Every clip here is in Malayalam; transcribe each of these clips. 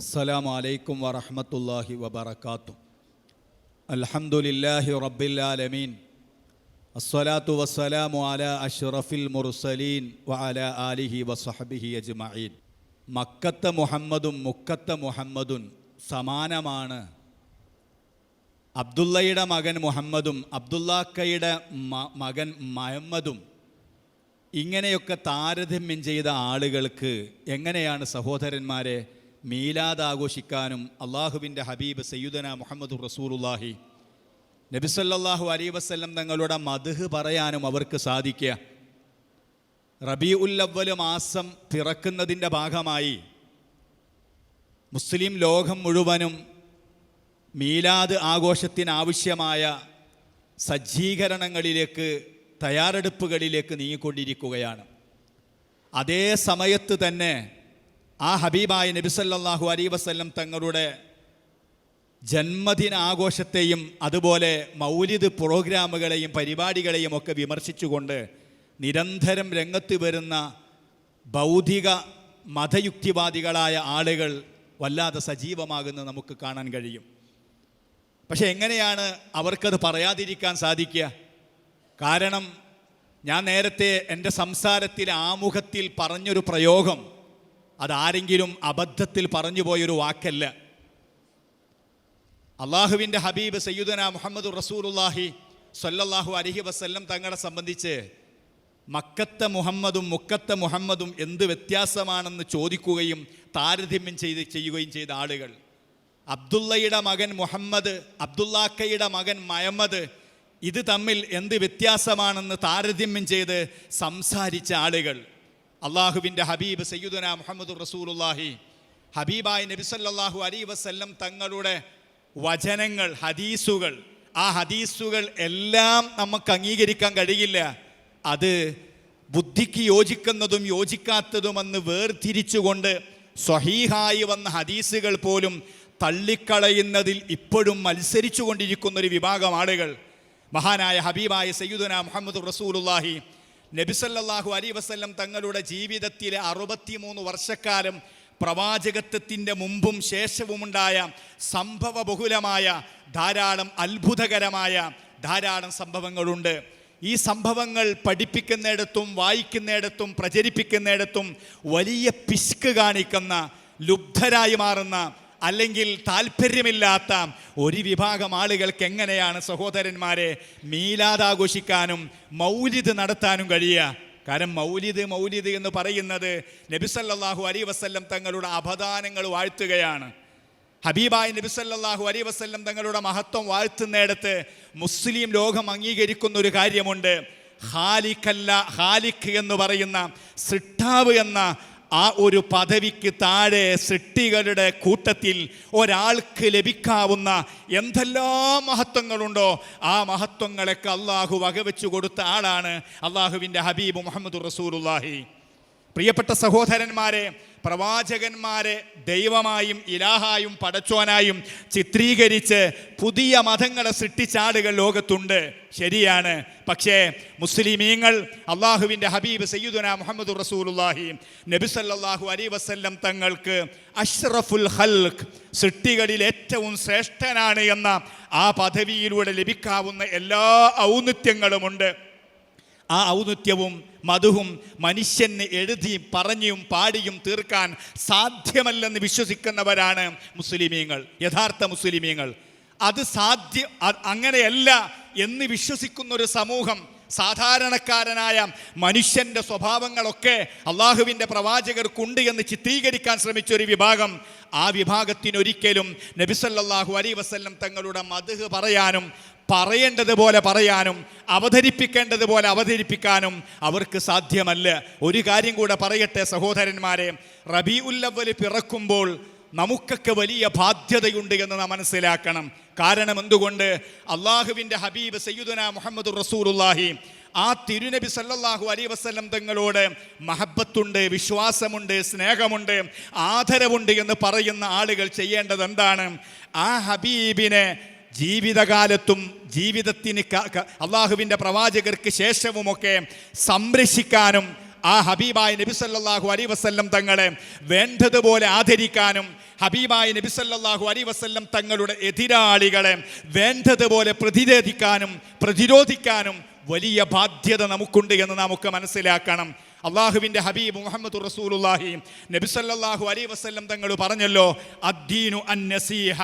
السلام عليكم ورحمة الله وبركاته الحمد لله رب العالمين الصلاة والسلام على أشرف المرسلين وعلى آله وصحبه أجمعين മക്കത്തെ മുഹമ്മദും മുക്കത്തെ മുഹമ്മദും സമാനമാണ് അബ്ദുള്ളയുടെ മകൻ മുഹമ്മദും അബ്ദുള്ളാക്കയുടെ മ- മകൻ മഹമ്മദും ഇങ്ങനെയൊക്കെ താരതമ്യം ചെയ്ത ആളുകൾക്ക് എങ്ങനെയാണ് സഹോദരന്മാരെ മീലാദ് ആഘോഷിക്കാനും അള്ളാഹുവിന്റെ ഹബീബ് സയ്യുദന മുഹമ്മദ് റസൂലുല്ലാഹി നബിസല്ലാഹു അലൈ വസ്ല്ലം തങ്ങളുടെ മധുഹ് പറയാനും അവർക്ക് സാധിക്കുക. റബി ഉല്ലവ്വൽ മാസം പിറക്കുന്നതിന്റെ ഭാഗമായി മുസ്ലിം ലോകം മുഴുവനും മീലാദ് ആഘോഷത്തിനാവശ്യമായ സജ്ജീകരണങ്ങളിലേക്ക് തയ്യാറെടുപ്പുകളിലേക്ക് നീങ്ങിക്കൊണ്ടിരിക്കുകയാണ്. അതേ സമയത്ത് തന്നെ ആ ഹബീബായ നബിസല്ലാഹു അലൈ വസ്ല്ലം തങ്ങളുടെ ജന്മദിന ആഘോഷത്തെയും അതുപോലെ മൗലിദ് പ്രോഗ്രാമുകളെയും പരിപാടികളെയും ഒക്കെ വിമർശിച്ചുകൊണ്ട് നിരന്തരം രംഗത്ത് വരുന്ന ബൗദ്ധിക മതയുക്തിവാദികളായ ആളുകൾ വല്ലാതെ സജീവമാകുന്നത് നമുക്ക് കാണാൻ കഴിയും. പക്ഷെ എങ്ങനെയാണ് അവർക്കത് പറയാതിരിക്കാൻ സാധിക്കുക? കാരണം ഞാൻ നേരത്തെ എന്റെ സംസാരത്തിൽ ആമുഖത്തിൽ പറഞ്ഞൊരു പ്രയോഗം അതാരെങ്കിലും അബദ്ധത്തിൽ പറഞ്ഞു പോയൊരു വാക്കല്ല. അള്ളാഹുവിന്റെ ഹബീബ് സയ്യുദന മുഹമ്മദ് റസൂലുല്ലാഹി സല്ലല്ലാഹു അലഹി വസ്ല്ലം തങ്ങളെ സംബന്ധിച്ച് മക്കത്തെ മുഹമ്മദും മുക്കത്തെ മുഹമ്മദും എന്ത് വ്യത്യാസമാണെന്ന് ചോദിക്കുകയും താരതമ്യം ചെയ്ത് ചെയ്യുകയും ചെയ്ത ആളുകൾ. അബ്ദുള്ളയുടെ മകൻ മുഹമ്മദ് അബ്ദുള്ളാക്കയുടെ മകൻ മയമ്മദ് ഇത് തമ്മിൽ എന്ത് വ്യത്യാസമാണെന്ന് താരതമ്യം ചെയ്ത് സംസാരിച്ച ആളുകൾ. അള്ളാഹുവിന്റെ ഹബീബ് സയ്യുദന മുഹമ്മദ് റസൂലുല്ലാഹി ഹബീബായ നബിസല്ലാഹു അലൈ വസ്ല്ലം തങ്ങളുടെ വചനങ്ങൾ ഹദീസുകൾ ആ ഹദീസുകൾ എല്ലാം നമുക്ക് അംഗീകരിക്കാൻ കഴിയില്ല. അത് ബുദ്ധിക്ക് യോജിക്കുന്നതും യോജിക്കാത്തതുമെന്ന് വേർതിരിച്ചുകൊണ്ട് സ്വഹീഹായി വന്ന ഹദീസുകൾ പോലും തള്ളിക്കളയുന്നതിൽ ഇപ്പോഴും മത്സരിച്ചു കൊണ്ടിരിക്കുന്ന ഒരു വിഭാഗം ആളുകൾ. മഹാനായ ഹബീബായ സയ്യുദന മുഹമ്മദ് റസൂലുല്ലാഹി നബിസല്ലാഹു അലി വസ്ല്ലം തങ്ങളുടെ ജീവിതത്തിലെ അറുപത്തിമൂന്ന് വർഷക്കാലം പ്രവാചകത്വത്തിന്റെ മുമ്പും ശേഷവുമുണ്ടായ സംഭവ ബഹുലമായ ധാരാളം അത്ഭുതകരമായ ധാരാളം സംഭവങ്ങളുണ്ട്. ഈ സംഭവങ്ങൾ പഠിപ്പിക്കുന്നിടത്തും വായിക്കുന്നിടത്തും പ്രചരിപ്പിക്കുന്നിടത്തും വലിയ പിശുക്ക് കാണിക്കുന്ന ലുബ്ധരായി മാറുന്ന അല്ലെങ്കിൽ താല്പര്യമില്ലാത്ത ഒരു വിഭാഗം ആളുകൾക്ക് എങ്ങനെയാണ് സഹോദരന്മാരെ മീലാദാഘോഷിക്കാനും മൗലിദ് നടത്താനും കഴിയുക? കാരണം മൗലിദ് മൗലിദ് എന്ന് പറയുന്നത് നബിസല്ലാഹു അലൈ വസ്ല്ലം തങ്ങളുടെ അപദാനങ്ങൾ വാഴ്ത്തുകയാണ്. ഹബീബായ് നബിസല്ലാഹു അലൈ വസ്ല്ലം തങ്ങളുടെ മഹത്വം വാഴ്ത്തുന്നിടത്ത് മുസ്ലിം ലോകം അംഗീകരിക്കുന്ന ഒരു കാര്യമുണ്ട്. ഹാലിഖല്ല ഹാലിഖ് എന്ന് പറയുന്ന സിട്ടാവ് എന്ന ആ ഒരു പദവിക്ക് താഴെ സൃഷ്ടികളുടെ കൂട്ടത്തിൽ ഒരാൾക്ക് ലഭിക്കാവുന്ന എന്തെല്ലാം മഹത്വങ്ങളുണ്ടോ ആ മഹത്വങ്ങളൊക്കെ അള്ളാഹു വകവെച്ചു കൊടുത്ത ആളാണ് അള്ളാഹുവിന്റെ ഹബീബ് മുഹമ്മദ് റസൂലുല്ലാഹി പ്രിയപ്പെട്ട സഹോദരന്മാരെ പ്രവാചകന്മാരെ ദൈവമായും ഇലാഹായും പടച്ചോനായും ചിത്രീകരിച്ച് പുതിയ മതങ്ങളെ സൃഷ്ടിച്ചാടുകൾ ലോകത്തുണ്ട്. ശരിയാണ്. പക്ഷേ മുസ്ലിമീങ്ങൾ അള്ളാഹുവിന്റെ ഹബീബ് സയ്യിദുന മുഹമ്മദ് റസൂലുല്ലാഹി നബിസല്ലാഹു അലി വസ്ല്ലം തങ്ങൾക്ക് അഷ്റഫുൽ ഹൽഖ് സൃഷ്ടികളിൽ ഏറ്റവും ശ്രേഷ്ഠനാണ് എന്ന ആ പദവിയിലൂടെ ലഭിക്കാവുന്ന എല്ലാ ഔന്നിത്യങ്ങളുമുണ്ട്. ആ ഔന്നത്യവും മധുവും മനുഷ്യന് എഴുതി പറഞ്ഞും പാടിയും തീർക്കാൻ സാധ്യമല്ലെന്ന് വിശ്വസിക്കുന്നവരാണ് മുസ്ലിമീങ്ങൾ യഥാർത്ഥ മുസ്ലിമീങ്ങൾ. അത് സാധ്യ അങ്ങനെയല്ല എന്ന് വിശ്വസിക്കുന്ന ഒരു സമൂഹം സാധാരണക്കാരനായ മനുഷ്യന്റെ സ്വഭാവങ്ങളൊക്കെ അള്ളാഹുവിന്റെ പ്രവാചകർക്കുണ്ട് എന്ന് ചിത്രീകരിക്കാൻ ശ്രമിച്ച ഒരു വിഭാഗം. ആ വിഭാഗത്തിനൊരിക്കലും നബിസല്ലാഹു അലൈ വസല്ലം തങ്ങളുടെ മധുഹ് പറയാനും പറയേണ്ടതുപോലെ പറയാനും അവതരിപ്പിക്കേണ്ടതുപോലെ അവതരിപ്പിക്കാനും അവർക്ക് സാധ്യമല്ല. ഒരു കാര്യം കൂടെ പറയട്ടെ സഹോദരന്മാരെ റബി ഉല്ലവൽ പിറക്കുമ്പോൾ നമുക്കൊക്കെ വലിയ ബാധ്യതയുണ്ട് എന്ന് നാം മനസ്സിലാക്കണം. കാരണം എന്തുകൊണ്ട്? അള്ളാഹുവിന്റെ ഹബീബ് സയ്യുദന മുഹമ്മദ് റസൂലുല്ലാഹി ആ തിരുനബി സല്ലല്ലാഹു അലൈ വസ്ലം തങ്ങളോട് മഹബത്തുണ്ട് വിശ്വാസമുണ്ട് സ്നേഹമുണ്ട് ആദരവുണ്ട് എന്ന് പറയുന്ന ആളുകൾ ചെയ്യേണ്ടത് എന്താണ്? ആ ഹബീബിനെ ജീവിതകാലത്തും ജീവിതത്തിന് അള്ളാഹുവിന്റെ പ്രവാചകർക്ക് ശേഷവുമൊക്കെ സംരക്ഷിക്കാനും ആ ഹബീബായ നബി സല്ലല്ലാഹു അലൈഹി വസല്ലം തങ്ങളെ വേണ്ടതുപോലെ ആദരിക്കാനും ഹബീബായ നബി സല്ലല്ലാഹു അലൈഹി വസല്ലം തങ്ങളുടെ എതിരാളികളെ വേണ്ടതുപോലെ പ്രതിരോധിക്കാനും പ്രതിരോധിക്കാനും വലിയ ബാധ്യത നമുക്കുണ്ട് എന്ന് നമുക്ക് മനസ്സിലാക്കണം. അള്ളാഹുവിന്റെ ഹബീബ് മുഹമ്മദ് റസൂലുല്ലാഹി നബി സല്ലല്ലാഹു അലൈഹി വസല്ലം തങ്ങൾ പറഞ്ഞല്ലോ അദ്ദീനു അൻ നസീഹ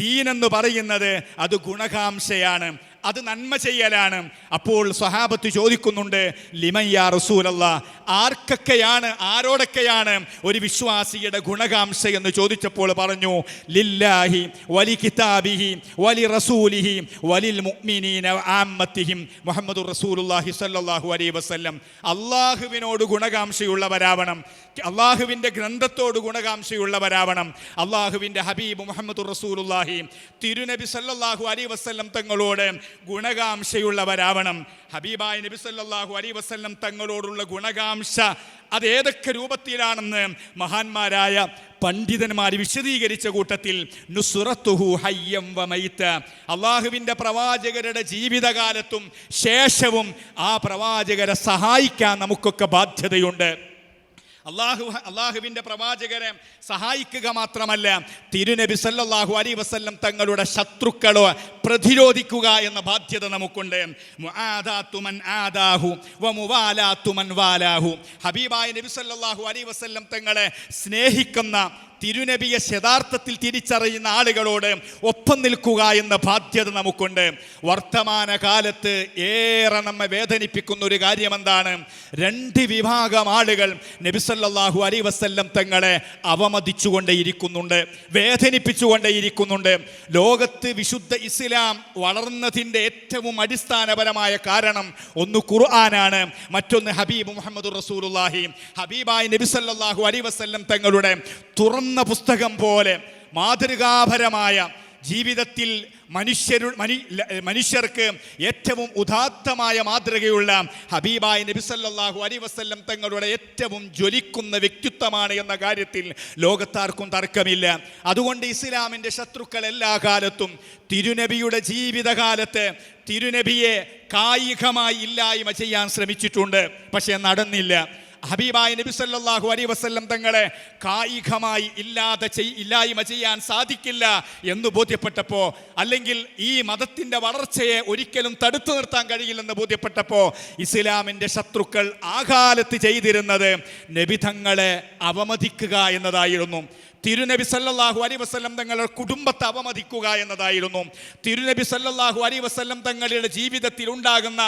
ദീൻ എന്ന് പറയുന്നത് അത് ഗുണകാംക്ഷയാണ്. അത് നന്മ ചെയ്യലാണ്. അപ്പോൾ സ്വഹാബത്ത് ചോദിക്കുന്നുണ്ട് ലിമയ്യ റസൂലല്ല? ആർക്കൊക്കെയാണ് ആരോടൊക്കെയാണ് ഒരു വിശ്വാസിയുടെ ഗുണകാംക്ഷ എന്ന് ചോദിച്ചപ്പോൾ പറഞ്ഞു ലില്ലാഹി വലി കിതാബിഹി വലി റസൂലിഹി വലിൽ മുഅ്മിനീന ആമ്മത്തിഹിം മുഹമ്മദ് റസൂലുള്ളാഹി സല്ലാഹു അലൈഹി വസല്ലം. അള്ളാഹുവിനോട് ഗുണകാംക്ഷയുള്ളവരാവണം. അള്ളാഹുവിന്റെ ഗ്രന്ഥത്തോട് ഗുണകാംക്ഷയുള്ളവരാവണം. അള്ളാഹുവിന്റെ ഹബീബ് മുഹമ്മദ് റസൂലുല്ലാഹി തിരുനബി സല്ലാഹു അലി വസല്ലം തങ്ങളോട് ഗുണകാംക്ഷയുള്ളവരാവണം. ഹബീബായ നബി സല്ലാഹു അലി വസ്ല്ലം തങ്ങളോടുള്ള ഗുണകാംക്ഷ അത് ഏതൊക്കെ രൂപത്തിലാണെന്ന് മഹാന്മാരായ പണ്ഡിതന്മാർ വിശദീകരിച്ച കൂട്ടത്തിൽ നുസുറത്തുഹു ഹയ്യം വമൈത്ത് അള്ളാഹുവിന്റെ പ്രവാചകരുടെ ജീവിതകാലത്തും ശേഷവും ആ പ്രവാചകരെ സഹായിക്കാൻ നമുക്കൊക്കെ ബാധ്യതയുണ്ട്. അള്ളാഹു അള്ളാഹുവിന്റെ പ്രവാചകരെ സഹായിക്കുക മാത്രമല്ല തിരുനബി സല്ലാഹു അലി വസല്ലം തങ്ങളുടെ ശത്രുക്കളോ പ്രതിരോധിക്കുക എന്ന ബാധ്യത നമുക്കുണ്ട്. ഹബീബായ നബി അലൈഹി വസല്ലം തങ്ങളെ സ്നേഹിക്കുന്ന തിരുനബിയെ യഥാർത്ഥത്തിൽ തിരിച്ചറിയുന്ന ആളുകളോട് ഒപ്പം നിൽക്കുക എന്ന ബാധ്യത നമുക്കുണ്ട്. വർത്തമാന കാലത്ത് ഏറെ നമ്മെ വേദനിപ്പിക്കുന്ന ഒരു കാര്യം എന്താണ് രണ്ട് വിഭാഗം ആളുകൾ നബിസല്ലാഹു അലൈ വസല്ലം തങ്ങളെ അവമതിച്ചുകൊണ്ടേയിരിക്കുന്നുണ്ട് വേദനിപ്പിച്ചുകൊണ്ടേയിരിക്കുന്നുണ്ട്. ലോകത്ത് വിശുദ്ധ ഇസ്ലാം വളർന്നതിന്റെ ഏറ്റവും അടിസ്ഥാനപരമായ കാരണം ഒന്ന് ഖുർആനാണ്. മറ്റൊന്ന് ഹബീബ് മുഹമ്മദ് റസൂലുള്ളാഹി. ഹബീബായി നബിസല്ലാഹു അലി വസ്ല്ലം തങ്ങളുടെ തുറന്ന പുസ്തകം പോലെ മാതൃകാപരമായ ജീവിതത്തിൽ മനുഷ്യരു മനു മനുഷ്യർക്ക് ഏറ്റവും ഉദാത്തമായ മാതൃകയുള്ള ഹബീബായ നബി സല്ലല്ലാഹു അലൈഹി വസല്ലം തങ്ങളുടെ ഏറ്റവും ജ്വലിക്കുന്ന വ്യക്തിത്വമാണ് എന്ന കാര്യത്തിൽ ലോകത്താർക്കും തർക്കമില്ല. അതുകൊണ്ട് ഇസ്ലാമിന്റെ ശത്രുക്കൾ എല്ലാ കാലത്തും തിരുനബിയുടെ ജീവിതകാലത്ത് തിരുനബിയെ കായികമായി ഇല്ലായ്മ ചെയ്യാൻ ശ്രമിച്ചിട്ടുണ്ട്. പക്ഷേ നടന്നില്ല. ഹബീബായ നബി സല്ലല്ലാഹു അലൈഹി വസല്ലം തങ്ങളെ കായികമായി ഇല്ലാതെ ചെയ് ഇല്ലായ്മ ചെയ്യാൻ സാധിക്കില്ല എന്ന് ബോധ്യപ്പെട്ടപ്പോൾ അല്ലെങ്കിൽ ഈ മതത്തിന്റെ വളർച്ചയെ ഒരിക്കലും തടുത്തു നിർത്താൻ കഴിയില്ലെന്ന് ബോധ്യപ്പെട്ടപ്പോൾ ഇസ്ലാമിന്റെ ശത്രുക്കൾ ആ കാലത്ത് ചെയ്തിരുന്നത് നബി തങ്ങളെ അവമതിക്കുക എന്നതായിരുന്നു. തിരുനബി സല്ലല്ലാഹു അലൈഹി വസല്ലം തങ്ങളുടെ കുടുംബത്തെ അവമതിക്കുക എന്നതായിരുന്നു. തിരുനബി സല്ലല്ലാഹു അലൈഹി വസല്ലം തങ്ങളുടെ ജീവിതത്തിൽ ഉണ്ടാകുന്ന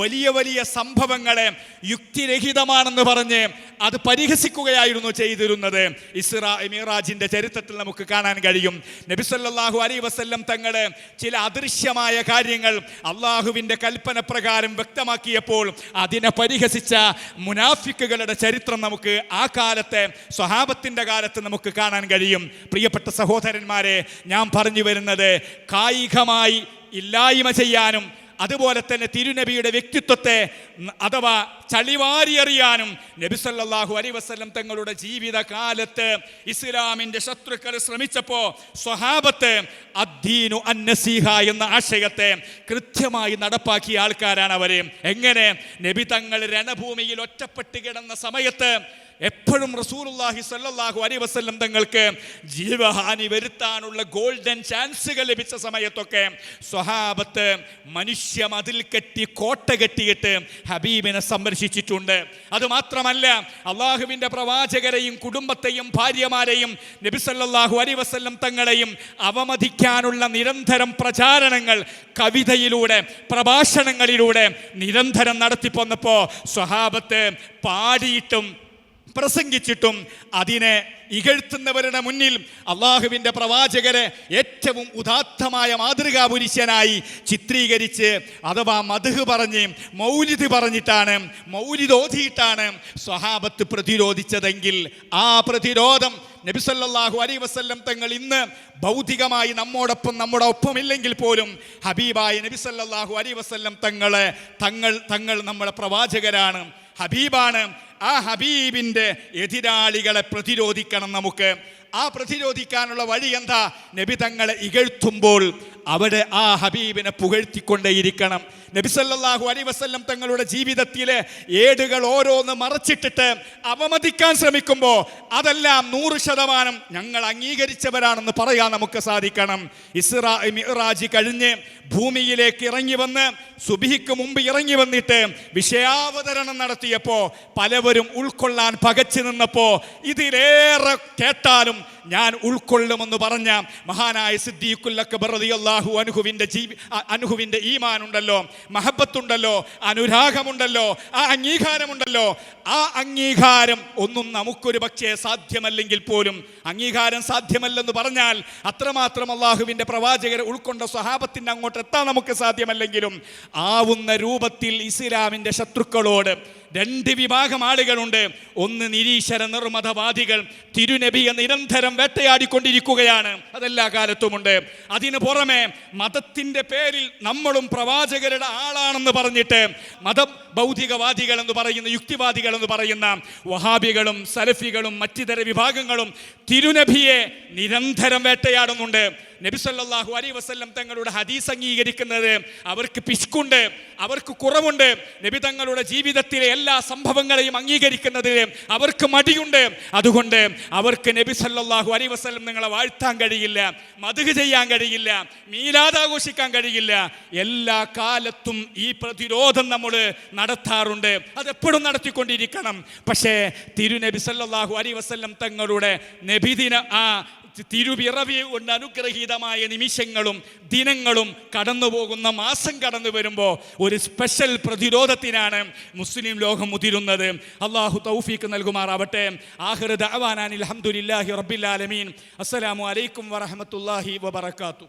വലിയ വലിയ സംഭവങ്ങളെ യുക്തിരഹിതമാണെന്ന് പറഞ്ഞ് അത് പരിഹസിക്കുകയായിരുന്നു ചെയ്തിരുന്നത്. ഇസ്രാ മിറാജിന്റെ ചരിത്രത്തിൽ നമുക്ക് കാണാൻ കഴിയും. നബി സല്ലല്ലാഹു അലൈഹി വസല്ലം തങ്ങളെ ചില അദൃശ്യമായ കാര്യങ്ങൾ അള്ളാഹുവിന്റെ കൽപ്പന പ്രകാരം വ്യക്തമാക്കിയപ്പോൾ അതിനെ പരിഹസിച്ച മുനാഫിക്കുകളുടെ ചരിത്രം നമുക്ക് ആ കാലത്തെ സ്വഹാബത്തിന്റെ കാലത്ത് നമുക്ക് കാണാൻ കഴിയും. പ്രിയപ്പെട്ട സഹോദരന്മാരെ ഞാൻ പറഞ്ഞു വരുന്നത് കായികമായി ഇല്ലായ്മ ചെയ്യാനും അതുപോലെ തന്നെ തിരുനബിയുടെ വ്യക്തിത്വത്തെ അഥവാ നബി സല്ലല്ലാഹു അലൈഹി വസല്ലം തങ്ങളുടെ ജീവിതകാലത്ത് ഇസ്ലാമിന്റെ ശത്രുക്കൾ ശ്രമിച്ചപ്പോൾ സ്വഹാബത്ത് അദ്ദീനു അന്നസീഹ എന്ന ആശയത്തെ കൃത്യമായി നടപ്പാക്കിയ ആൾക്കാരാണ് അവർ എങ്ങനെ? നബി തങ്ങൾ രണഭൂമിയിൽ ഒറ്റപ്പെട്ട് കിടന്ന സമയത്ത് എപ്പോഴും റസൂലുള്ളാഹി സല്ലാഹു അലൈഹി വസല്ലം തങ്ങൾക്ക് ജീവഹാനി വരുത്താനുള്ള ഗോൾഡൻ ചാൻസുകൾ ലഭിച്ച സമയത്തൊക്കെ സ്വഹാബത്ത് മനുഷ്യ മതിൽ കെട്ടി കോട്ട കെട്ടിയിട്ട് ഹബീബിനെ സംരക്ഷിച്ചിട്ടുണ്ട്. അതുമാത്രമല്ല അള്ളാഹുവിന്റെ പ്രവാചകരെയും കുടുംബത്തെയും ഭാര്യമാരെയും നബി സല്ലല്ലാഹു അലൈഹി വസല്ലം തങ്ങളെയും അവമതിക്കാനുള്ള നിരന്തരം പ്രചാരണങ്ങൾ കവിതയിലൂടെ പ്രഭാഷണങ്ങളിലൂടെ നിരന്തരം നടത്തിപ്പോന്നപ്പോൾ സ്വഹാബത്ത് പാടിയിട്ടും പ്രസംഗിച്ചിട്ടും അതിനെ ഇകഴ്ത്തുന്നവരുടെ മുന്നിൽ അള്ളാഹുവിന്റെ പ്രവാചകരെ ഏറ്റവും ഉദാത്തമായ മാതൃകാ പുരുഷനായി ചിത്രീകരിച്ച് അഥവാ മധുഹ് പറഞ്ഞ് മൗലിദ് പറഞ്ഞിട്ടാണ് മൗലിദ് ഓതിയിട്ടാണ് സ്വഹാബത്ത് പ്രതിരോധിച്ചതെങ്കിൽ ആ പ്രതിരോധം നബിസല്ലാഹു അലൈ വസ്ല്ലം തങ്ങൾ ഇന്ന് ഭൗതികമായി നമ്മോടൊപ്പം നമ്മുടെ ഒപ്പമില്ലെങ്കിൽ പോലും ഹബീബായ നബിസല്ലാഹു അലൈ വസ്ല്ലം തങ്ങളെ തങ്ങൾ തങ്ങൾ നമ്മുടെ പ്രവാചകരാണ്. ഹബീബാണ് ആ ഹബീബിന്റെ എതിരാളികളെ പ്രതിരോധിക്കണം നമുക്ക്. ആ പ്രതിരോധിക്കാനുള്ള വഴി എന്താ? നബി തങ്ങളെ ഇകഴ്ത്തുമ്പോൾ അവിടെ ആ ഹബീബിനെ പുകഴ്ത്തിക്കൊണ്ടേയിരിക്കണം. നബിസല്ലാഹു അലൈഹി വസല്ലം തങ്ങളുടെ ജീവിതത്തിലെ ഏടുകൾ ഓരോന്ന് മറച്ചിട്ടിട്ട് അവമതിക്കാൻ ശ്രമിക്കുമ്പോൾ അതെല്ലാം നൂറ് ശതമാനം ഞങ്ങൾ അംഗീകരിച്ചവരാണെന്ന് പറയാൻ നമുക്ക് സാധിക്കണം. ഇസ്രാ മിറാജ് കഴിഞ്ഞ് ഭൂമിയിലേക്ക് ഇറങ്ങി വന്ന് സുബിഹിക്ക് മുമ്പ് ഇറങ്ങി വന്നിട്ട് വിഷയാവതരണം നടത്തിയപ്പോൾ പലവരും ഉൾക്കൊള്ളാൻ പകച്ചു നിന്നപ്പോൾ ഇതിലേറെ കേട്ടാലും some ഞാൻ ഉൾക്കൊള്ളുമെന്ന് പറഞ്ഞ മഹാനായ റളിയല്ലാഹു അൻഹുവിന്റെ ജീവി അനുഹുവിന്റെ ഈമാനുണ്ടല്ലോ മഹബത്തുണ്ടല്ലോ അനുരാഗമുണ്ടല്ലോ ആ അംഗീകാരമുണ്ടല്ലോ. ആ അംഗീകാരം ഒന്നും നമുക്കൊരു പക്ഷേ സാധ്യമല്ലെങ്കിൽ പോലും അംഗീകാരം സാധ്യമല്ലെന്ന് പറഞ്ഞാൽ അത്രമാത്രം അള്ളാഹുവിന്റെ പ്രവാചകരെ ഉൾക്കൊണ്ട സ്വഹാബത്തിന്റെ അങ്ങോട്ട് എത്താൻ നമുക്ക് സാധ്യമല്ലെങ്കിലും ആവുന്ന രൂപത്തിൽ ഇസ്ലാമിന്റെ ശത്രുക്കളോട് രണ്ട് വിഭാഗം ആളുകളുണ്ട്. ഒന്ന് നിരീശ്വര നിർമ്മതവാദികൾ തിരുനബിയെ നിരന്തരം വേട്ടയാടിക്കൊണ്ടിരിക്കുകയാണ്. അതെല്ലാ കാലത്തുമുണ്ട്. അതിന് പുറമെ മതത്തിന്റെ പേരിൽ നമ്മളും പ്രവാചകരുടെ ആളാണെന്ന് പറഞ്ഞിട്ട് മത ഭൗതികവാദികൾ എന്ന് പറയുന്ന യുക്തിവാദികൾ എന്ന് പറയുന്ന വഹാബികളും സലഫികളും മറ്റിതര വിഭാഗങ്ങളും തിരുനബിയെ നിരന്തരം വേട്ടയാടുന്നുണ്ട്. നബി അലൈ വസ്ല്ലം തങ്ങളുടെ ഹദീസ് അംഗീകരിക്കുന്നത് അവർക്ക് പിശുക്കുണ്ട് അവർക്ക് കുറവുണ്ട്. നബി തങ്ങളുടെ ജീവിതത്തിലെ എല്ലാ സംഭവങ്ങളെയും അംഗീകരിക്കുന്നതിന് അവർക്ക് മടിയുണ്ട്. അതുകൊണ്ട് അവർക്ക് നബി സല്ലാഹു അലൈ വസ്ലം നിങ്ങളെ വാഴ്ത്താൻ കഴിയില്ല മതുക ചെയ്യാൻ കഴിയില്ല മീലാദ് ആഘോഷിക്കാൻ കഴിയില്ല. എല്ലാ കാലത്തും ഈ പ്രതിരോധം നമ്മൾ നടത്താറുണ്ട്. അതെപ്പോഴും നടത്തിക്കൊണ്ടിരിക്കണം. പക്ഷേ തിരുനബി സല്ലാഹു അലൈ വസല്ലം തങ്ങളുടെ നബിദിന ആ തിരുപിറവി കൊണ്ട് അനുഗ്രഹീതമായ നിമിഷങ്ങളും ദിനങ്ങളും കടന്നു പോകുന്ന മാസം കടന്നു വരുമ്പോൾ ഒരു സ്പെഷ്യൽ പ്രതിരോധത്തിനാണ് മുസ്ലിം ലോകം മുതിരുന്നത്. അള്ളാഹു തൗഫീക്ക് നൽകുമാറാവട്ടെ. ആഹിർ അവാനാൻ അൽഹംദുലില്ലാഹി റബ്ബിൽ ആലമീൻ. അസ്സലാമു അലൈക്കും വറഹ്മത്തുള്ളാഹി വബറകാതുഹു.